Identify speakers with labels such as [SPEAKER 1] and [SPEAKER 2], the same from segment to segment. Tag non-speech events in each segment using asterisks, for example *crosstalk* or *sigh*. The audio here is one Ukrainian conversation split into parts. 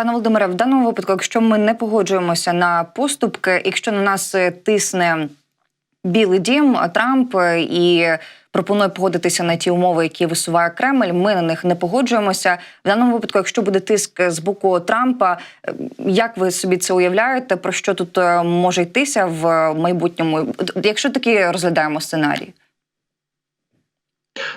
[SPEAKER 1] Пане Володимире, в даному випадку, якщо ми не погоджуємося на поступки, якщо на нас е, тисне Білий Дім, Трамп е, і пропонує погодитися на ті умови, які висуває Кремль, ми на них не погоджуємося. В даному випадку, якщо буде тиск з боку Трампа, е, як ви собі це уявляєте? Про що тут е, може йтися в майбутньому? Якщо таки розглядаємо сценарій?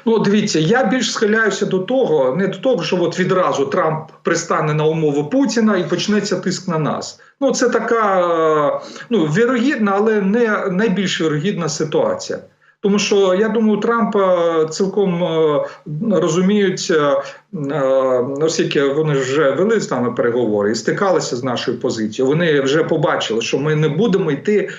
[SPEAKER 2] Ну, дивіться, я більш схиляюся до того, не до того, що от відразу Трамп пристане на умови Путіна і почнеться тиск на нас. Ну, це така ну, вірогідна, але не найбільш вірогідна ситуація. Тому що я думаю, Трампа цілком е, розуміють, е, е, оскільки вони вже вели з нами переговори і стикалися з нашою позицією. Вони вже побачили, що ми не будемо йти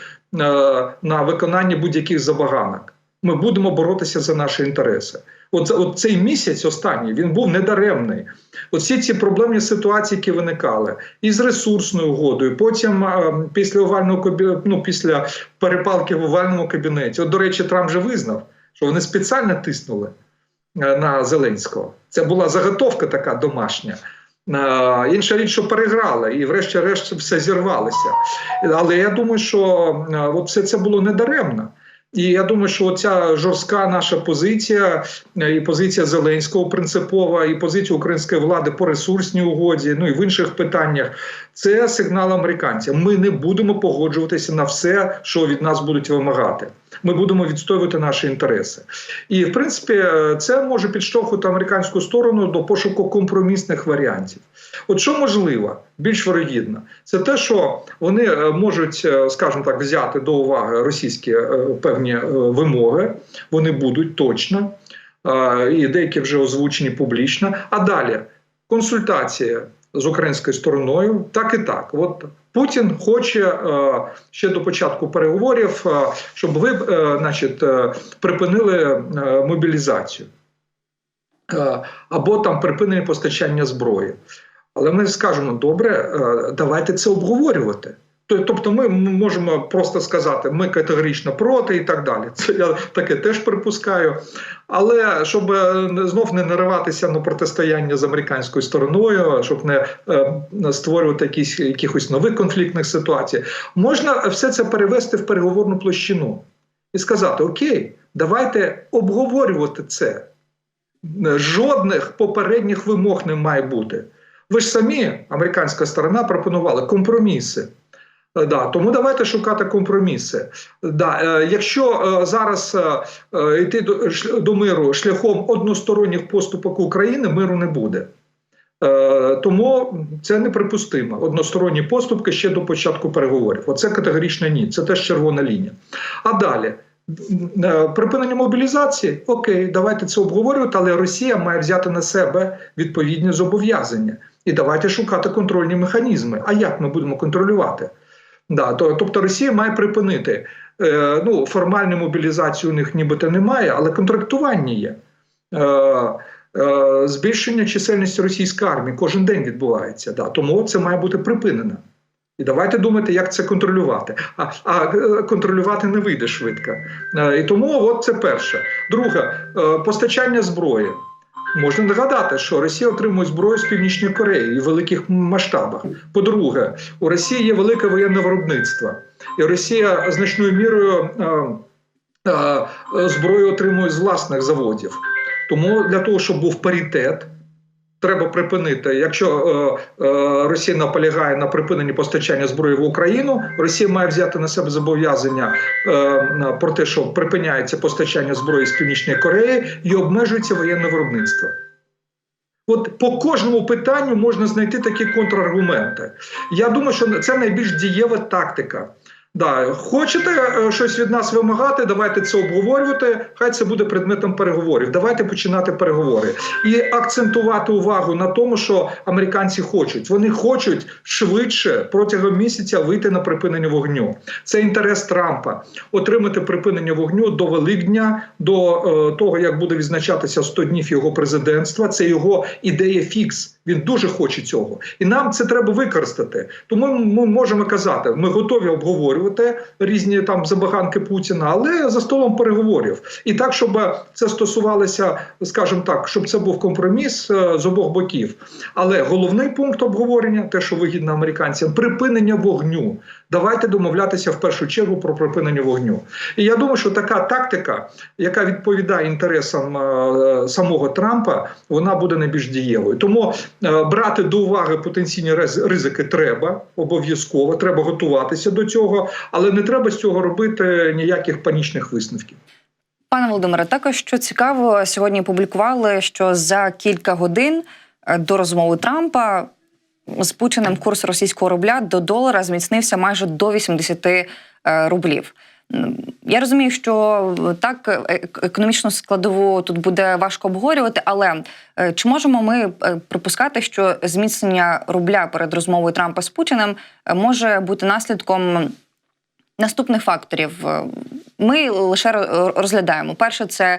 [SPEAKER 2] на виконання будь-яких забаганок. Ми будемо боротися за наші інтереси. От, от цей місяць останній він був недаремний. Всі ці проблемні ситуації, які виникали, і з ресурсною угодою, потім е, після овального ну, після перепалки в овальному кабінеті. От, до речі, Трамп вже визнав, що вони спеціально тиснули е, на Зеленського. Це була заготовка така домашня. Е, Інша річ, що переграли, і врешті-решт все зірвалося. Але я думаю, що от все це було недаремно. І я думаю, що ця жорстка наша позиція, е, і позиція Зеленського принципова, і позиція української влади по ресурсній угоді, ну і в інших питаннях, це сигнал американцям. Ми не будемо погоджуватися на все, що від нас будуть вимагати. Ми будемо відстоювати наші інтереси. І в принципі, е, це може підштовхувати американську сторону до пошуку компромісних варіантів. От що можливо, більш вирогідно, це те, що вони е, можуть, е, скажімо так, взяти до уваги російські певні вимоги, вони будуть точно, і деякі вже озвучені публічно. А далі консультація з українською стороною, так і так. От Путін хоче е, ще до початку переговорів, е, щоб ви, е, значить, припинили мобілізацію. Або там припинили постачання зброї. Але ми скажемо: добре, давайте це обговорювати. То- Тобто, ми можемо просто сказати, ми категорично проти і так далі. Це я таке теж припускаю. Але щоб е, знов не нариватися на протистояння з американською стороною, щоб не е, створювати якісь якихось нових конфліктних ситуацій, можна все це перевести в переговорну площину і сказати: Окей, давайте обговорювати це жодних попередніх вимог не має бути. Ви ж самі, американська сторона, пропонували компроміси. Е, Да, тому давайте шукати компроміси. Да, е, якщо е, зараз йти до, ш- до миру шляхом односторонніх поступок України, миру не буде. Тому це неприпустимо. Односторонні поступки ще до початку переговорів. Оце категорично ні. Це теж червона лінія. А далі. Припинення мобілізації, окей, давайте це обговорювати, але Росія має взяти на себе відповідні зобов'язання. І давайте шукати контрольні механізми. А як ми будемо контролювати? Да, то, тобто Росія має припинити. Е, ну, формальну мобілізацію у них нібито немає, але контрактування є. Е, е, збільшення чисельності російської армії кожен день відбувається. Да, тому це має бути припинено. І давайте думати, як це контролювати. А, а е, контролювати не вийде швидко. Е, І тому от це перше. Друге, е, постачання зброї. Можна нагадати, що Росія отримує зброю з Північної Кореї в великих масштабах. По-друге, у Росії є велике воєнне виробництво, і Росія значною мірою е, е, зброю отримує з власних заводів. Тому для того, щоб був паритет, треба припинити. Якщо е, е, Росія наполягає на припиненні постачання зброї в Україну, Росія має взяти на себе зобов'язання е, про те, що припиняється постачання зброї з Північної Кореї і обмежується воєнне виробництво. От по кожному питанню можна знайти такі контраргументи. Я думаю, що це найбільш дієва тактика. Да, хочете е, щось від нас вимагати, давайте це обговорювати. Хай це буде предметом переговорів. Давайте починати переговори і акцентувати увагу на тому, що американці хочуть. Вони хочуть швидше протягом місяця вийти на припинення вогню. Це інтерес Трампа отримати припинення вогню до Великдня, до е, того як буде відзначатися 100 днів його президентства. Це його ідея фікс. Він дуже хоче цього, і нам це треба використати. Тому ми можемо казати, ми готові обговорювати різні там забаганки Путіна, але за столом переговорів. І так, щоб це стосувалося, скажімо так, щоб це був компроміс е, з обох боків. Але головний пункт обговорення, те, що вигідно американцям, припинення вогню. Давайте домовлятися в першу чергу про припинення вогню. І я думаю, що така тактика, яка відповідає інтересам е, самого Трампа, вона буде найбільш дієвою. Тому е, брати до уваги потенційні ризики треба обов'язково. Треба готуватися до цього, але не треба з цього робити ніяких панічних висновків.
[SPEAKER 1] Пане Володимире, також що цікаво, сьогодні публікували, що за кілька годин е, до розмови Трампа з Путіним курс російського рубля до долара зміцнився майже до 80 е, рублів. Я розумію, що так е- економічну складову тут буде важко обговорювати, але е, чи можемо ми припускати, що зміцнення рубля перед розмовою Трампа з Путіним може бути наслідком наступних факторів? Ми лише розглядаємо. Перше, це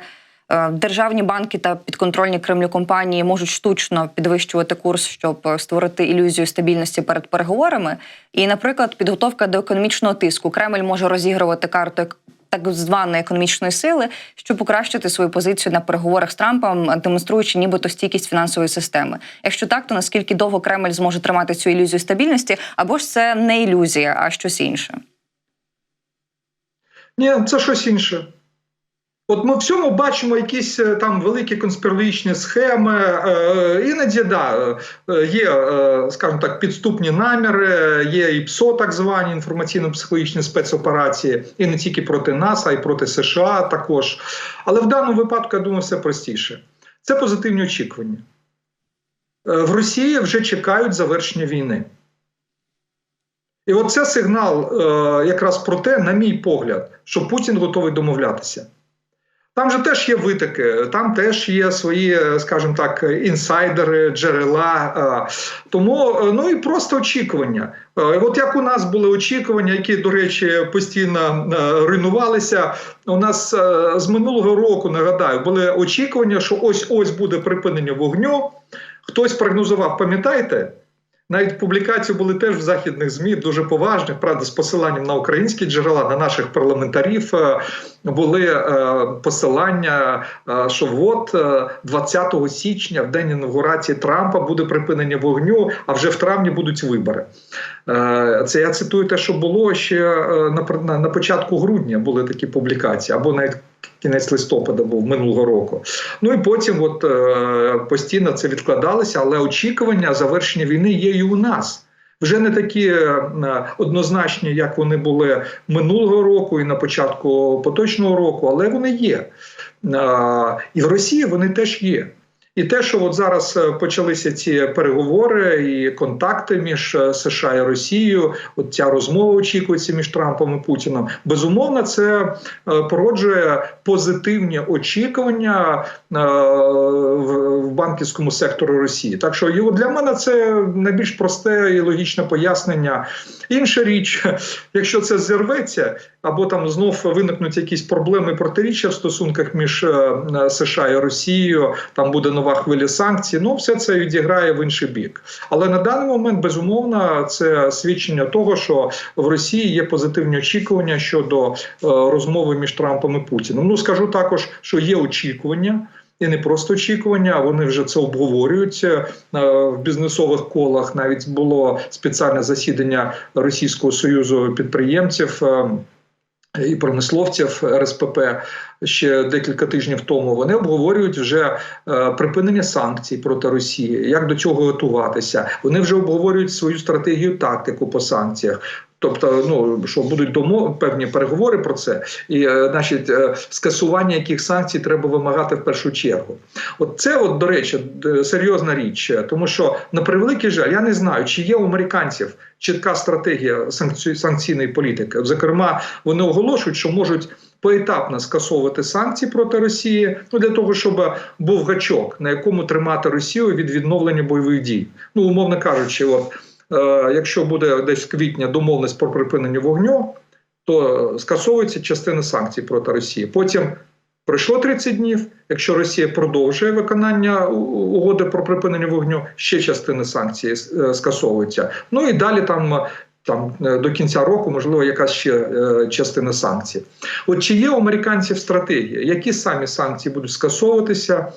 [SPEAKER 1] державні банки та підконтрольні Кремлю компанії можуть штучно підвищувати курс, щоб е, створити ілюзію стабільності перед переговорами. І, наприклад, підготовка до економічного тиску. Кремль може розігрувати карту так званої економічної сили, щоб покращити свою позицію на переговорах з Трампом, демонструючи нібито стійкість фінансової системи. Якщо так, то наскільки довго Кремль зможе тримати цю ілюзію стабільності, або ж це не ілюзія, а щось інше?
[SPEAKER 2] Ні, це щось інше. От ми в цьому бачимо якісь е, там великі конспірологічні схеми. Е, іноді да, е, є, е, скажімо так, підступні наміри, є і ПСО, так звані інформаційно-психологічні спецоперації, і не тільки проти нас, а й проти США також. Але в даному випадку я думаю, все простіше. Це позитивні очікування. Е, в Росії вже чекають завершення війни. І от це сигнал е, якраз про те, на мій погляд, що Путін готовий домовлятися. Там же теж є витоки, там теж є свої, е, скажімо так, інсайдери, джерела. е, Тому е, ну і просто очікування. От як у нас були очікування, які, до речі, постійно руйнувалися. У нас з минулого року нагадаю, були очікування, що ось ось буде припинення вогню. Хтось прогнозував, пам'ятаєте? Навіть публікації були теж в західних змі дуже поважних, правда, з посиланням на українські джерела, на наших парламентарів е, були е, посилання, е, що от е, 20 січня, в день інаугурації Трампа, буде припинення вогню, а вже в травні будуть вибори. Е, Це я цитую те, що було ще е, на, на, початку грудня були такі публікації, або навіть кінець листопада був минулого року. Ну і потім, от е, постійно це відкладалося, але очікування завершення війни є і у нас. Вже не такі однозначні, як вони були минулого року і на початку поточного року, але вони є. І в Росії вони теж є. І те, що от зараз е, почалися ці переговори і контакти між е, США і Росією, от ця розмова очікується між Трампом і Путіном. Безумовно, це е, породжує позитивні очікування в банківському секторі Росії. Так що от для мене це найбільш просте і логічне пояснення. Інша річ, *laughs* якщо це зірветься, або там знов виникнуть якісь проблеми протиріччя в стосунках між е, США і Росією, там буде нова хвиля санкцій. Ну, все це відіграє в інший бік. Але на даний момент, безумовно, це свідчення того, що в Росії є позитивні очікування щодо е, розмови між Трампом і Путіним. Ну скажу також, що є очікування. І не просто очікування, вони вже це обговорюють е, в бізнесових колах. Навіть було спеціальне засідання Російського союзу підприємців. І промисловців РСПП ще декілька тижнів тому вони обговорюють вже е, припинення санкцій проти Росії, як до цього готуватися. Вони вже обговорюють свою стратегію, тактику по санкціях. Тобто, ну що будуть домов певні переговори про це, і е, значить, е, скасування яких санкцій треба вимагати в першу чергу. От це, от до речі, серйозна річ, тому що на превеликий жаль, я не знаю, чи є у американців чітка стратегія санкці- санкційної політики. Зокрема, вони оголошують, що можуть поетапно скасовувати санкції проти Росії, ну для того, щоб був гачок, на якому тримати Росію від відновлення бойових дій. Ну, умовно кажучи, от е, якщо буде десь в квітня домовленість про припинення вогню, то скасовується частина санкцій проти Росії. Потім Пройшло 30 днів. Якщо Росія продовжує виконання угоди про припинення вогню, ще частина санкцій е, скасовується. Ну і далі там. Там е, до кінця року, можливо, якась ще е, частина санкцій. От чи є у американців стратегія? Які самі санкції будуть скасовуватися?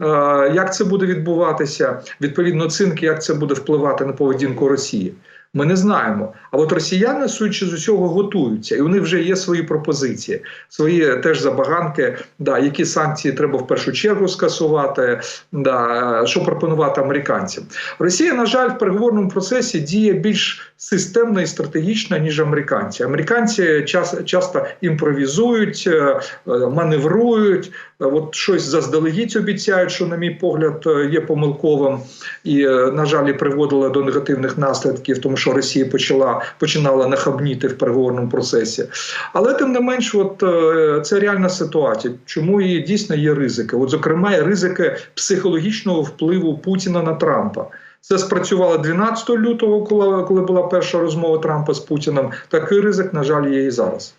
[SPEAKER 2] Е, як це буде відбуватися? Відповідно, оцінки, як це буде впливати на поведінку Росії? Ми не знаємо. А от росіяни, судячи з усього, готуються, і них вже є свої пропозиції, свої теж забаганки, да, які санкції треба в першу чергу скасувати, да, що пропонувати американцям. Росія, на жаль, в переговорному процесі діє більш системно і стратегічно, ніж американці. Американці час, часто імпровізують, е, маневрують, от щось заздалегідь обіцяють, що, на мій погляд, е, є помилковим і, е, на жаль, приводило до негативних наслідків, тому що Росія почала починала нахабніти в переговорному процесі. Але тим не менш, от е, це реальна ситуація. Чому і дійсно є ризики? От, зокрема, є ризики психологічного впливу Путіна на Трампа. Це спрацювало 12 лютого, коли була перша розмова Трампа з Путіним. Такий ризик, на жаль, є і зараз.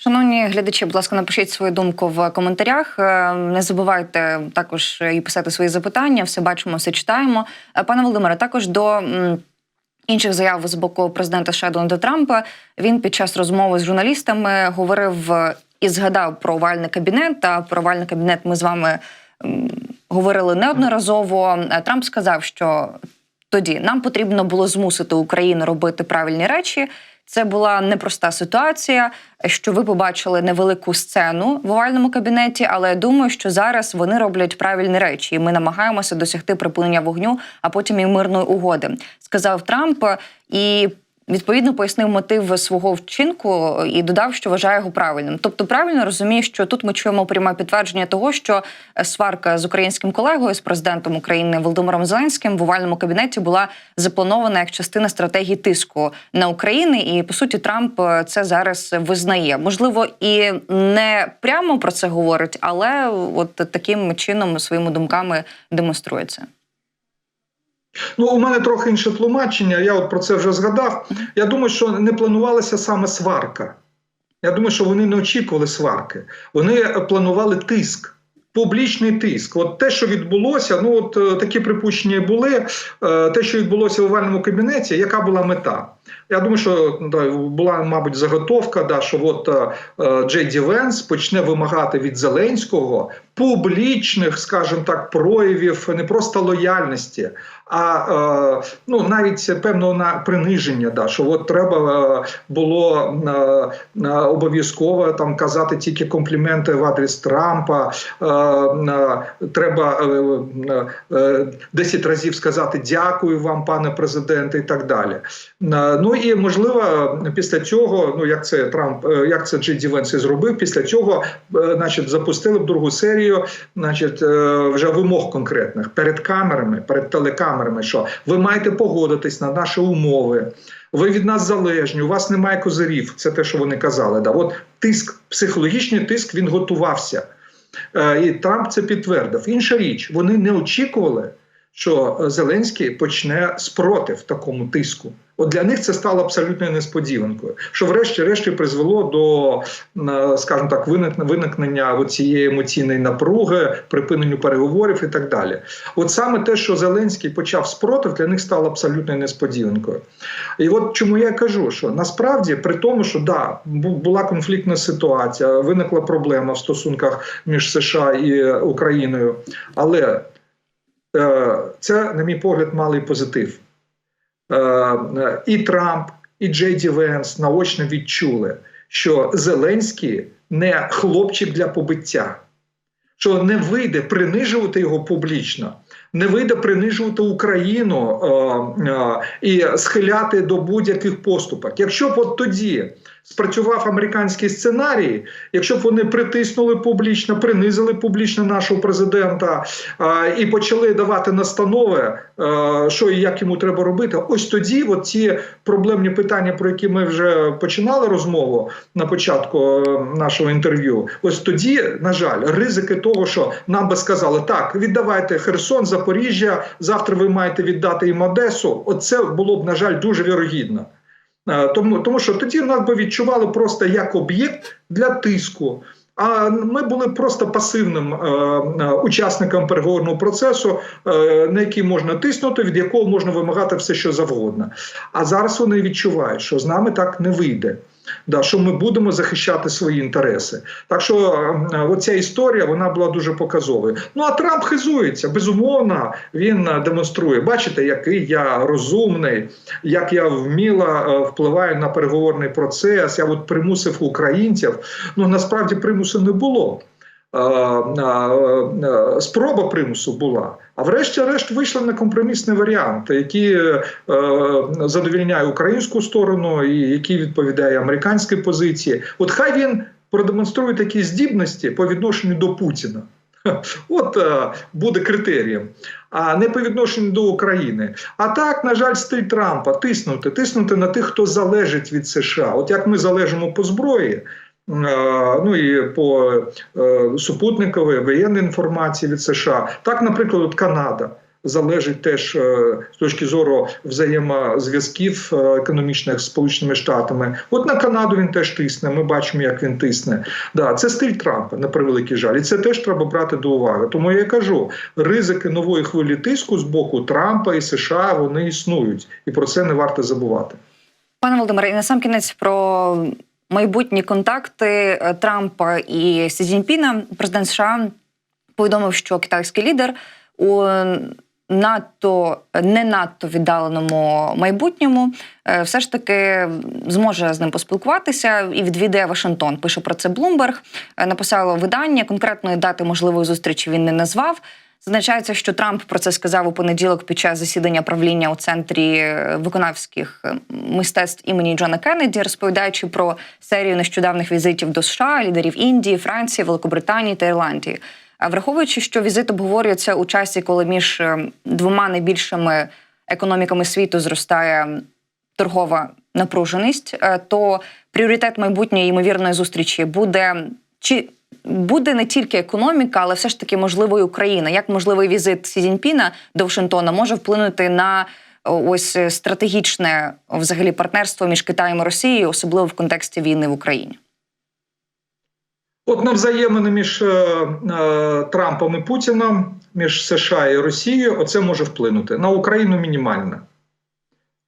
[SPEAKER 1] Шановні глядачі, будь ласка, напишіть свою думку в коментарях. Е, Не забувайте також і писати свої запитання. Все бачимо, все читаємо. Е, Пане Володимире, також до інших заяв з боку президента США Дональда Трампа. Він під час розмови з журналістами говорив і згадав про овальний кабінет. Та про овальний кабінет ми з вами говорили неодноразово. Е, Трамп сказав, що тоді нам потрібно було змусити Україну робити правильні речі. Це була непроста ситуація. Що ви побачили невелику сцену в овальному кабінеті, але я думаю, що зараз вони роблять правильні речі, і ми намагаємося досягти припинення вогню, а потім і мирної угоди, сказав Трамп. І відповідно пояснив мотив свого вчинку і додав, що вважає його правильним. Тобто, правильно розуміє, що тут ми чуємо пряме підтвердження того, що е, сварка з українським колегою, з президентом України Володимиром Зеленським в овальному кабінеті була запланована як частина стратегії тиску на Україну. І по суті, Трамп е, це зараз визнає. Можливо, і не прямо про це говорить, але от таким чином своїми думками демонструє це.
[SPEAKER 2] Ну, у мене трохи інше тлумачення. Я от про це вже згадав. Я думаю, що не планувалася саме сварка. Я думаю, що вони не очікували сварки. Вони планували тиск. Публічний тиск, от те, що відбулося, ну от е, такі припущення були. Е, те, що відбулося в овальному кабінеті, яка була мета? Я думаю, що да, була, мабуть, заготовка, да, що от е, Джей Ді Венс почне вимагати від Зеленського публічних, скажімо так, проявів не просто лояльності, а е, ну навіть певного на приниження. Да, що от треба е, було е, обов'язково там казати тільки компліменти в адрес Трампа. Треба е, е, 10 разів сказати дякую вам, пане президенте, і так далі. Ну і можливо, після цього, ну як це Трамп, як це Джей Ді Венс і зробив, після цього, значить, запустили б другу серію, значить, е, вже вимог конкретних перед камерами, перед телекамерами, що ви маєте погодитись на наші умови. Ви від нас залежні, у вас немає козирів. Це те, що вони казали. Да, от тиск, психологічний тиск, він готувався. Е, І Трамп це підтвердив. Інша річ, вони не очікували, що Зеленський почне спротив такому тиску. От для них це стало абсолютною несподіванкою, що врешті-решті призвело до, е, скажімо так, виник- виникнення цієї емоційної напруги, припиненню переговорів і так далі. От саме те, що Зеленський почав спротив, для них стало абсолютною несподіванкою. І от чому я кажу, що насправді при тому, що да, бу- була конфліктна ситуація, виникла проблема в стосунках між США і Україною, але е, це, на мій погляд, малий позитив. Е, і Трамп, і Джей Ді Венс наочно відчули, що Зеленський не хлопчик для побиття, що не вийде принижувати його публічно, не вийде принижувати Україну е, е, і схиляти до будь-яких поступок. Якщо б от тоді спрацював американський сценарій, якщо б вони притиснули публічно, принизили публічно нашого президента е, і почали давати настанови, е, що і як йому треба робити, ось тоді, от ці проблемні питання, про які ми вже починали розмову на початку е, нашого інтерв'ю, ось тоді, на жаль, ризики того, що нам би сказали, так, віддавайте Херсон, Запоріжжя, завтра ви маєте віддати їм Одесу. Оце було б, на жаль, дуже вірогідно. Е, Тому, тому що тоді нас би відчували просто як об'єкт для тиску. А ми були просто пасивним е, е, учасником переговорного процесу, е, на який можна тиснути, від якого можна вимагати все, що завгодно. А зараз вони відчувають, що з нами так не вийде. Да, що ми будемо захищати свої інтереси. Так що е, оця історія вона була дуже показовою. Ну а Трамп хизується. Безумовно, він е, демонструє. Бачите, який я розумний, як я вміло е, впливаю на переговорний процес. Я от примусив українців. Ну насправді примусу не було. Е, е, е, Спроба примусу була, а врешті-решт вийшли на компромісний варіант, який задовільняє українську сторону і який відповідає американській позиції. От хай він продемонструє такі здібності по відношенню до Путіна. От буде критерієм, а не по відношенню до України. А так, на жаль, стиль Трампа тиснути, тиснути на тих, хто залежить від США. От як ми залежимо по зброї. Е, Ну і по е, супутниковій воєнній інформації від США, так, наприклад, от Канада залежить теж е, з точки зору взаємозв'язків економічних з Сполученими Штатами. От на Канаду він теж тисне. Ми бачимо, як він тисне. Да, це стиль Трампа на превеликий жаль, і це теж треба брати до уваги. Тому я кажу, ризики нової хвилі тиску з боку Трампа і США вони існують, і про це не варто забувати.
[SPEAKER 1] Пане Володимире, і на сам кінець про майбутні контакти е, Трампа і Сі Цзіньпіна. Президент США повідомив, що китайський лідер у надто не надто віддаленому майбутньому е, все ж таки зможе з ним поспілкуватися і відвідає Вашингтон. Пише про це Блумберг. Написало видання конкретної дати можливої зустрічі він не назвав. Зазначається, що Трамп про це сказав у понеділок під час засідання правління у центрі е, виконавських е, мистецтв імені Джона Кеннеді, розповідаючи про серію нещодавних візитів до США, лідерів Індії, Франції, Великобританії та Ірландії. А враховуючи, що візит обговорюється у часі, коли між е, двома найбільшими економіками світу зростає торгова напруженість, то пріоритет майбутньої ймовірної зустрічі буде чи буде не тільки економіка, але все ж таки можливо і Україна. Як можливий візит Сі Цзіньпіна до Вашингтона може вплинути на ось е, стратегічне взагалі партнерство між Китаєм і Росією, особливо в контексті війни в Україні?
[SPEAKER 2] От на взаємини між е, е, Трампом і Путіном, між США і Росією, оце може вплинути на Україну мінімально.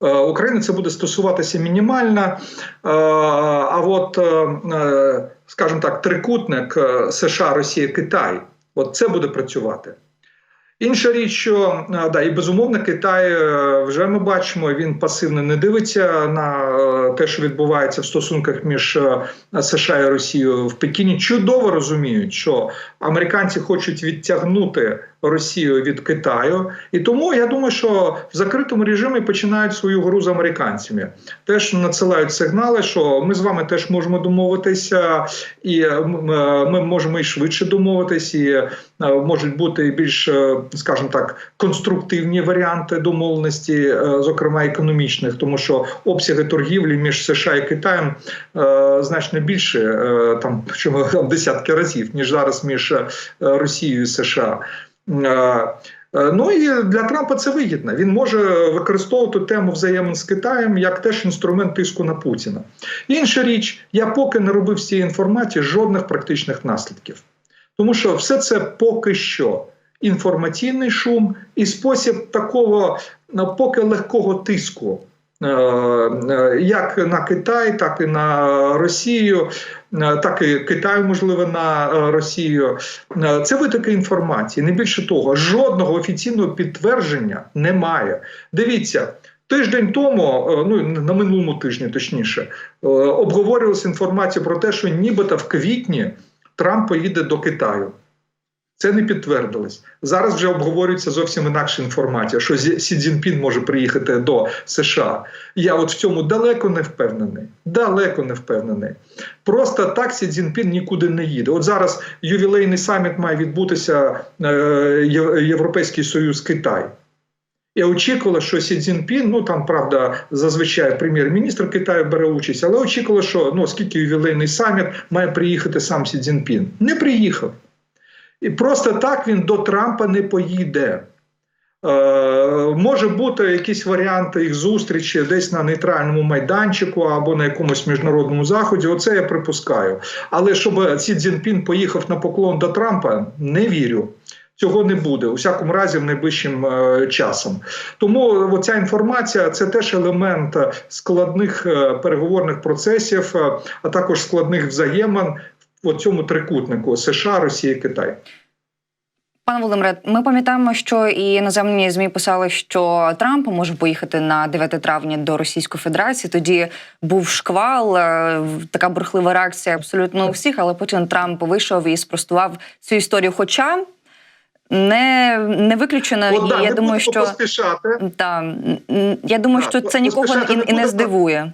[SPEAKER 2] Е, України це буде стосуватися мінімально. Е, а от, е, скажімо так, трикутник США, Росія, Китай, от це буде працювати. Інша річ, що да, і безумовно, Китай вже ми бачимо, він пасивно не дивиться на те, що відбувається в стосунках між США і Росією в Пекіні. Чудово розуміють, що американці хочуть відтягнути Росію від Китаю, і тому я думаю, що в закритому режимі починають свою гру з американцями. Теж надсилають сигнали, що ми з вами теж можемо домовитися, і е, е, ми можемо і швидше домовитись, і е, можуть бути більш, скажімо так, конструктивні варіанти домовленості, зокрема економічних, тому що обсяги торгівлі між США і Китаєм значно більше, там чому десятки разів, ніж зараз між Росією і США. Е, е, Ну і для Трампа це вигідно. Він може використовувати тему взаємин з Китаєм як теж інструмент тиску на Путіна. Інша річ, я поки не робив з цієї інформації жодних практичних наслідків, тому що все це поки що інформаційний шум і спосіб такого ну, поки легкого тиску. Е, е, Як на Китай, так і на Росію, е, так і Китаю, можливо, на Росію. Це витоки інформації. Не більше того, жодного офіційного підтвердження немає. Дивіться. Тиждень тому, ну на минулому тижні, точніше, обговорювалася інформація про те, що нібито в квітні Трамп поїде до Китаю. Це не підтвердилось. Зараз вже обговорюється зовсім інакша інформація, що Сі Цзіньпін може приїхати до США. Я от в цьому далеко не впевнений. Далеко не впевнений. Просто так Сі Цзіньпін нікуди не їде. От зараз ювілейний саміт має відбутися е, Європейський Союз Китай. І очікувало, що Сі Цзіньпін, ну там правда, зазвичай прем'єр-міністр Китаю бере участь, але очікувало, що ну, оскільки ювілейний саміт має приїхати сам Сі Цзіньпін. Не приїхав. І просто так він до Трампа не поїде. Е, може бути якісь варіанти їх зустрічі десь на нейтральному майданчику або на якомусь міжнародному заході. Оце я припускаю. Але щоб Сі Цзіньпін поїхав на поклон до Трампа, не вірю. Цього не буде у всякому разі в найближчим е, часом. Тому ця інформація це теж елемент складних е, переговорних процесів, е, а також складних взаємин в цьому трикутнику США, Росія, Китай.
[SPEAKER 1] Пане Володимире, ми пам'ятаємо, що і іноземні змі писали, що Трамп може поїхати на 9 травня до Російської Федерації. Тоді був шквал, е, така бурхлива реакція абсолютно у всіх. Але потім Трамп вийшов і спростував цю історію. Хоча не, не виключено,
[SPEAKER 2] От, да,
[SPEAKER 1] я
[SPEAKER 2] не
[SPEAKER 1] думаю, що
[SPEAKER 2] поспішати.
[SPEAKER 1] та я думаю,
[SPEAKER 2] Так,
[SPEAKER 1] що це нікого і,
[SPEAKER 2] не
[SPEAKER 1] не здивує.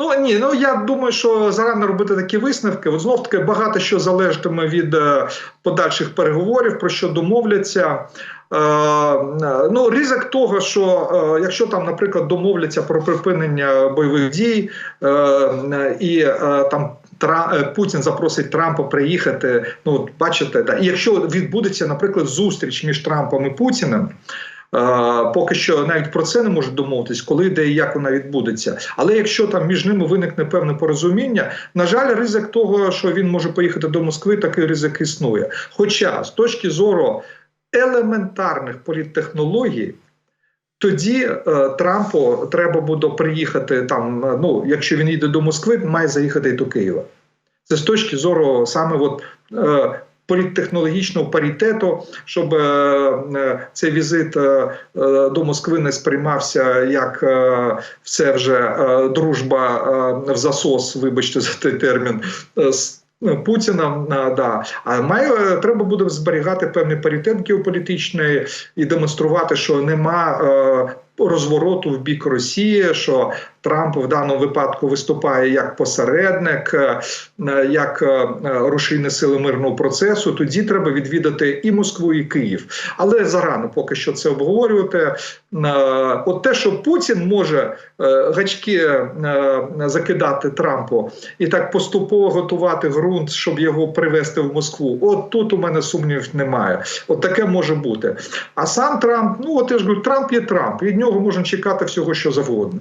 [SPEAKER 2] Ну ні, ну я думаю, що зарано робити такі висновки. От знов таки багато що залежатиме від е, подальших переговорів, про що домовляться. Е, ну, ризик того, що е, якщо там, наприклад, домовляться про припинення бойових дій, е, і е, там Тра, е, Путін запросить Трампа приїхати. Ну, бачите, да. і якщо відбудеться, наприклад, зустріч між Трампом і Путіним. Е, Поки що навіть про це не можуть домовитись, коли де і як вона відбудеться. Але якщо там між ними виникне певне порозуміння, на жаль, ризик того, що він може поїхати до Москви, такий ризик існує. Хоча з точки зору елементарних політтехнологій. Тоді е, Трампу треба буде приїхати там. е, Ну, якщо він їде до Москви, має заїхати і до Києва. Це з точки зору саме от, е, політтехнологічного паритету, щоб е, е, цей візит е, до Москви не сприймався як все вже дружба в засос, вибачте за той термін. з Путіна да а має треба буде зберігати певний паритет геополітичний і демонструвати, що нема е, розвороту в бік Росії, що Трамп в даному випадку виступає як посередник, е, як е, рушійні сили мирного процесу. Тоді треба відвідати і Москву, і Київ. Але зарано поки що це обговорювати. Е, От те, що Путін може е, гачки е, закидати Трампу і так поступово готувати ґрунт, щоб його привести в Москву. От тут у мене сумнівів немає. От таке може бути. А сам Трамп, ну от я ж говорю, Трамп є Трамп. Від нього можна чекати всього, що завгодно.